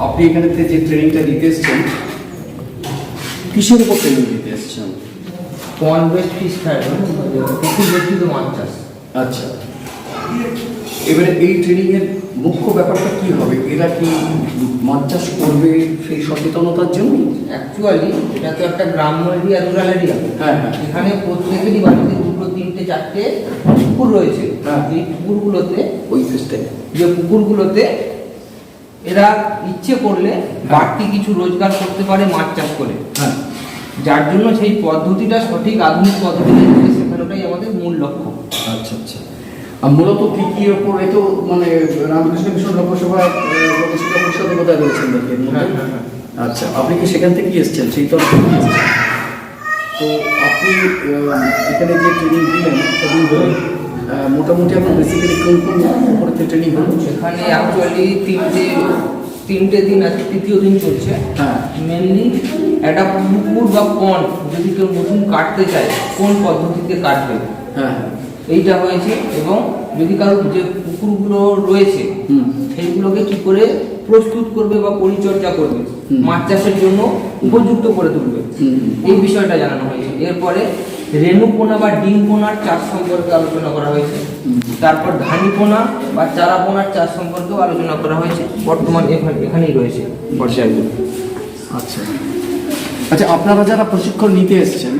আপনি এখানেতে যে ট্রেনিংটা দিতে এসছেন কিসের উপর ট্রেনিং দিতে এসছেন? ফিশ পুকুর মাছ চাষ আচ্ছা। এবারে এই ট্রেনিং এর মুখ্য ব্যাপারটা কি হবে? এরা কি মাছ চাষ করবে সেই সচেতনতার জন্য অ্যাকচুয়ালি এটা তো একটা গ্রাম্য এরিয়া রুরাল এরিয়া হ্যাঁ হ্যাঁ। এখানে প্রত্যেকেরই বাড়িতে দুটো তিনটে চারটে পুকুর রয়েছে। হ্যাঁ। এই পুকুরগুলোতে ওই সিস্টেম যে পুকুরগুলোতে এরা ইচ্ছে করলে বাড়তি কিছু রোজগার করতে পারে মাছ চাষ করে। হ্যাঁ। যার জন্য সেই পদ্ধতিটা সঠিক আধুনিক পদ্ধতিতে শেখানোটাই আমাদের মূল লক্ষ্য। আচ্ছা আচ্ছা। আর মূলত কি কি ওপরে তো মানে রামকৃষ্ণ মিশন লোকসভা লোকসভা পরিষদে বোধহয় রয়েছেন? হ্যাঁ, হ্যাঁ, আচ্ছা আপনি কি সেখান থেকে এসেছেন? সেই তরফ থেকে তো আপনি এখানে যে ট্রেনিং দিলেন সেদিন আহ, মোটামুটি আপনার বেসিক্যালি কোন কোন উপরে ট্রেনিং হলো? এখানে অ্যাকচুয়ালি তিনটে তিনটে দিন আছে তৃতীয় দিন চলছে। হ্যাঁ। মেনলি একটা পুকুর বা পন যদি কেউ নতুন কাটতে চায় কোন পদ্ধতিতে কাটবে? হ্যাঁ। এইটা হয়েছে এবং যদি কারও যে পুকুরগুলো রয়েছে সেইগুলোকে কি করে প্রস্তুত করবে বা পরিচর্যা করবে মাছ চাষের জন্য উপযুক্ত করে তুলবে? এই বিষয়টা জানানো হয়েছে। এরপরে রেণুপোনা বা ডিম পোনার চাষ সম্পর্কে আলোচনা করা হয়েছে। তারপর ধানিপোনা বা চারা পোনার চাষ সম্পর্কেও আলোচনা করা হয়েছে। বর্তমান এখানে এখানেই রয়েছে। পর্যায়গুলো আচ্ছা। আচ্ছা আপনারা যারা প্রশিক্ষণ নিতে এসেছেন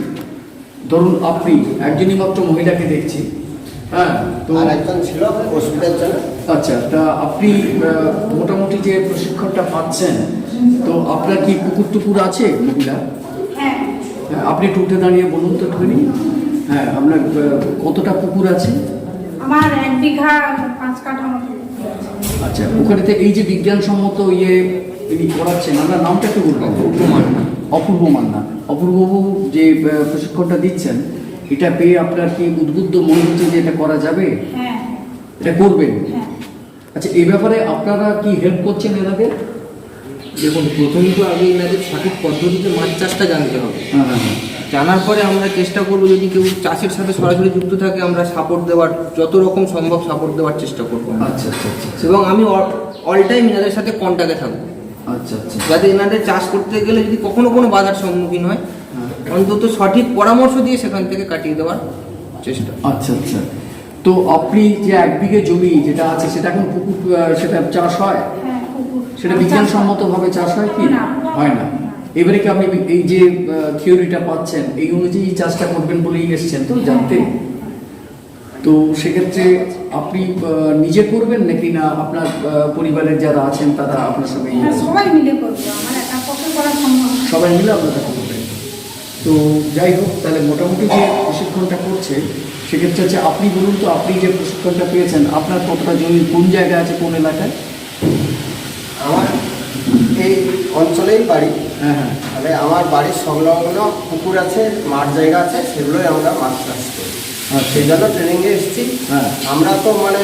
ধরুন আপনি একজনই মাত্র মহিলাকে দেখছি হ্যাঁ তো একজন ছিল ওষুধের জন্য। আচ্ছা তা আপনি মোটামুটি যে প্রশিক্ষণটা পাচ্ছেন তো আপনার কি পুকুর টুকুর আছে মহিলা আপনি একটু উঠে দাঁড়িয়ে বলুন তো একটুখানি। হ্যাঁ আপনার কতটা পুকুর আছে? আমার এক বিঘা পাঁচ কাঠা আচ্ছা ওখানেতে এই যে বিজ্ঞানসম্মত ইয়ে তিনি করাচ্ছেন আপনার নামটা একটু বলবেন অপূর্ব মান্না। অপূর্ব মান্না। অপূর্ববাবু যে প্রশিক্ষণটা দিচ্ছেন এটা পেয়ে আপনার কি উদ্বুদ্ধ মনে হচ্ছে যে এটা করা যাবে? হ্যাঁ। এটা করবেন? হ্যাঁ। আচ্ছা এই ব্যাপারে আপনারা কি হেল্প করছেন এনাদের দেখুন প্রথমে তো আগে এনাদের সঠিক পদ্ধতিতে মাছ চাষটা জানতে হবে। হ্যাঁ হ্যাঁ হ্যাঁ। জানার পরে আমরা চেষ্টা করব যদি কেউ চাষের সাথে সরাসরি যুক্ত থাকে আমরা সাপোর্ট দেওয়ার যত রকম সম্ভব সাপোর্ট দেওয়ার চেষ্টা করব আচ্ছা আচ্ছা আচ্ছা এবং আমি অল টাইম এনাদের সাথে কন্ট্যাক্টে থাকব। আচ্ছা আচ্ছা। যাতে এনাদের চাষ করতে গেলে যদি কখনো কোনো বাধার সম্মুখীন হয়। অন্তত সঠিক পরামর্শ দিয়ে সেখান থেকে কাটিয়ে দেওয়ার চেষ্টা। আচ্ছা আচ্ছা। তো আপনি যে এক বিঘে জমি যেটা আছে সেটা এখন পুকুর সেটা চাষ হয়? সেটা বিজ্ঞানসম্মতভাবে চাষ হয় কি? হয় না। এবারে কি আপনি এই যে থিওরিটা পাচ্ছেন এই অনুযায়ী চাষটা করবেন বলেই এসছেন তো জানতে? তো সেক্ষেত্রে আপনি নিজে করবেন নাকি না আপনার পরিবারের যারা আছেন তারা আপনার সঙ্গে হ্যাঁ সবাই মিলে সবাই মিলে আপনারা করবেন। তো যাই হোক তাহলে মোটামুটি যে প্রশিক্ষণটা করছে সেক্ষেত্রে হচ্ছে আপনি বলুন তো আপনি যে প্রশিক্ষণটা পেয়েছেন আপনার কতটা জমি কোন জায়গায় আছে কোন এলাকায়? আমার এই অঞ্চলেই বাড়ি। হ্যাঁ হ্যাঁ। মানে আমার বাড়ির সংলগ্ন পুকুর আছে মাঠ জায়গা আছে সেগুলোই আমরা মাছ চাষ করি। আচ্ছা। সেই জন্য ট্রেনিংয়ে এসেছি। হ্যাঁ। আমরা তো মানে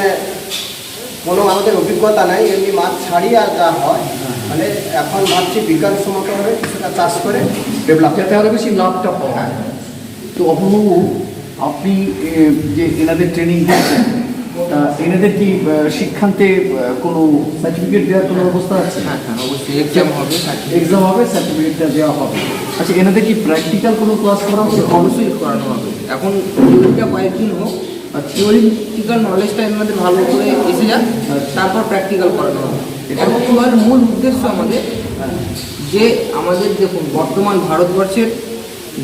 কোনো আমাদের অভিজ্ঞতা নাই এমনি মাছ ছাড়ি আর যা হয়। হ্যাঁ। মানে এখন ভাবছি বিজ্ঞানসম্মতভাবে কিছুটা চাষ করে ডেভেলপ যাতে আরও বেশি লাভটা যায়। তো অপূর্ববাবু আপনি যে এনাদের ট্রেনিং দিচ্ছেন তা এনাদের কি শিক্ষান্তে কোনো সার্টিফিকেট দেওয়ার কোনো ব্যবস্থা আছে? হ্যাঁ হ্যাঁ অবশ্যই এক্সাম হবে এক্সাম হবে সার্টিফিকেটটা দেওয়া হবে। আচ্ছা এনাদের কি প্র্যাকটিক্যাল কোনো ক্লাস করা হবে? অবশ্যই করানো হবে। এখন থিওরিটা কয়েকদিন হোক থিওরিটিক্যাল নলেজটা এনাদের ভালো করে এসে যাক তারপর প্র্যাকটিক্যাল করানো হবে। এবং মূল উদ্দেশ্য আমাদের যে আমাদের দেখুন বর্তমান ভারতবর্ষের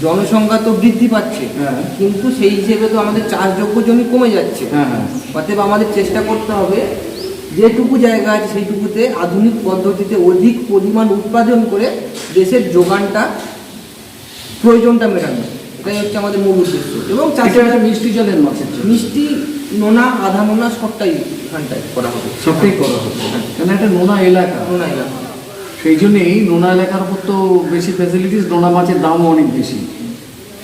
জনসংখ্যা তো বৃদ্ধি পাচ্ছে হ্যাঁ। কিন্তু সেই হিসেবে তো আমাদের চাষযোগ্য জমি কমে যাচ্ছে। হ্যাঁ হ্যাঁ। অতএব আমাদের চেষ্টা করতে হবে যেটুকু জায়গা আছে সেইটুকুতে আধুনিক পদ্ধতিতে অধিক পরিমাণ উৎপাদন করে দেশের যোগানটা প্রয়োজনটা মেটানো। এটাই হচ্ছে আমাদের মূল উদ্দেশ্য। এবং চাষের একটা মিষ্টি জলের জন্য। মিষ্টি নোনা আধা নোনা সবটাই এখানটায় করা হবে। সবটাই করা হবে। কেন? একটা নোনা এলাকা। নোনা এলাকা। সেই জন্যেই নোনা এলাকার উপর তো বেশি ফ্যাসিলিটিস নোনা মাছের দামও অনেক বেশি।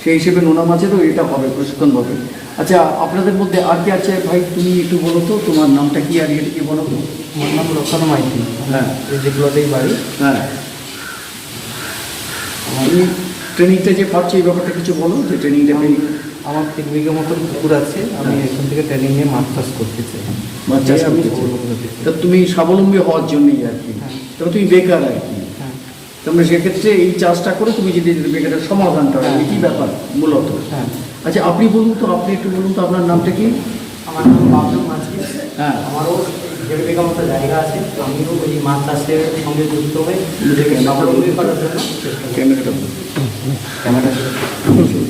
সেই হিসেবে নোনা মাছেরও এটা হবে প্রশিক্ষণ হবে আচ্ছা আপনাদের মধ্যে আর কি আছে? ভাই তুমি একটু বলো তো তোমার নামটা কি আর এটা কি বলো তো। আমার নাম রক্ষণ মাইতি। হ্যাঁ। এই যেগুলোতেই বাড়ি। হ্যাঁ। আমি ট্রেনিংটা যে পাচ্ছ এই ব্যাপারটা কিছু বলো যে ট্রেনিংটা আমি আমার তিন বিঘে মতন পুকুর আছে। আমি এখান থেকে ট্রেনিং নিয়ে মাছ চাষ করতে চাই। মাছ চাষ করতে চাই। তুমি স্বাবলম্বী হওয়ার জন্যই আর কি। হ্যাঁ। তবে তুমি বেকার আর কি। হ্যাঁ তোমরা সেক্ষেত্রে এই চাষটা করে তুমি যদি বেকারের সমাধানটা হয়। এটি ব্যাপার মূলত। হ্যাঁ। আচ্ছা আপনি বলুন তো আপনি একটু বলুন তো আপনার নামটা কি? আমার নাম বাবলু মাঝি। হ্যাঁ। আমারও দেড় বিঘা মতো জায়গা আছে আমিও ওই মাছ চাষের সঙ্গে যুক্ত হয়ে নিজেকে ক্যামেরা স্বাবলম্বী করার জন্য চেষ্টা ক্যামেরাটা ক্যামেরা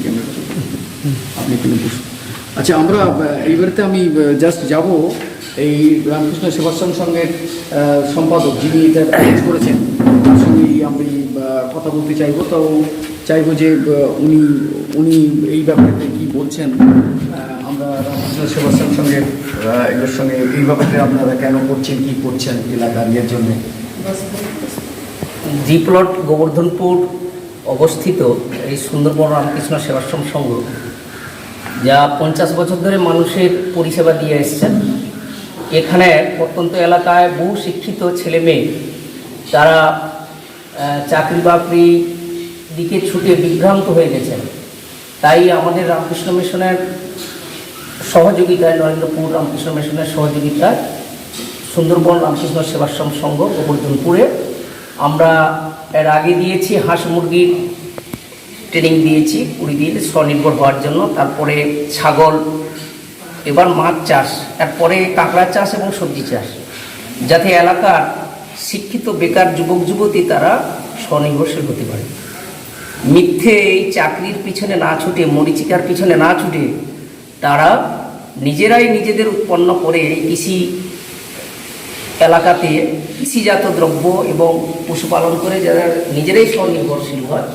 ক্যামেরা আপনি আচ্ছা আমরা এইবারেতে আমি জাস্ট যাব। এই রামকৃষ্ণ সেবাশ্রম আহ, সম্পাদক যিনি এটা অ্যারেঞ্জ করেছেন তার সঙ্গে আমি কথা বলতে চাইব। তো চাইব যে উনি উনি এই ব্যাপারে কি বলছেন আমরা রামকৃষ্ণ সেবাশ্রম সঙ্গে এগুলোর সঙ্গে এই ব্যাপারে আপনারা কেন করছেন কি করছেন এলাকার ইয়ের জন্য? জি প্লট গোবর্ধনপুর অবস্থিত এই সুন্দরবন রামকৃষ্ণ সেবাশ্রম সংঘ যা পঞ্চাশ বছর ধরে মানুষের পরিষেবা দিয়ে এসছেন এখানে প্রত্যন্ত এলাকায় বহু শিক্ষিত ছেলে মেয়ে, তারা চাকরি বাকরি দিকে ছুটে বিভ্রান্ত হয়ে গেছেন। তাই আমাদের রামকৃষ্ণ মিশনের সহযোগিতায়, নরেন্দ্রপুর রামকৃষ্ণ মিশনের সহযোগিতায় সুন্দরবন রামকৃষ্ণ সেবাশ্রম সংঘ গোবর্ধনপুরে আমরা এর আগে দিয়েছি হাঁস মুরগির ট্রেনিং দিয়েছি কুড়ি দিন স্বনির্ভর হওয়ার জন্য। তারপরে ছাগল এবার মাছ চাষ তারপরে কাঁকড়া চাষ এবং সবজি চাষ। যাতে এলাকার শিক্ষিত বেকার যুবক, যুবতী তারা স্বনির্ভরশীল হতে পারে। মিথ্যে এই চাকরির পিছনে না ছুটে, মরিচিকার পিছনে না ছুটে তারা নিজেরাই নিজেদের উৎপন্ন করে এই কৃষি এলাকাতে কৃষিজাত দ্রব্য এবং পশুপালন করে যারা নিজেরাই স্বনির্ভরশীল হয়।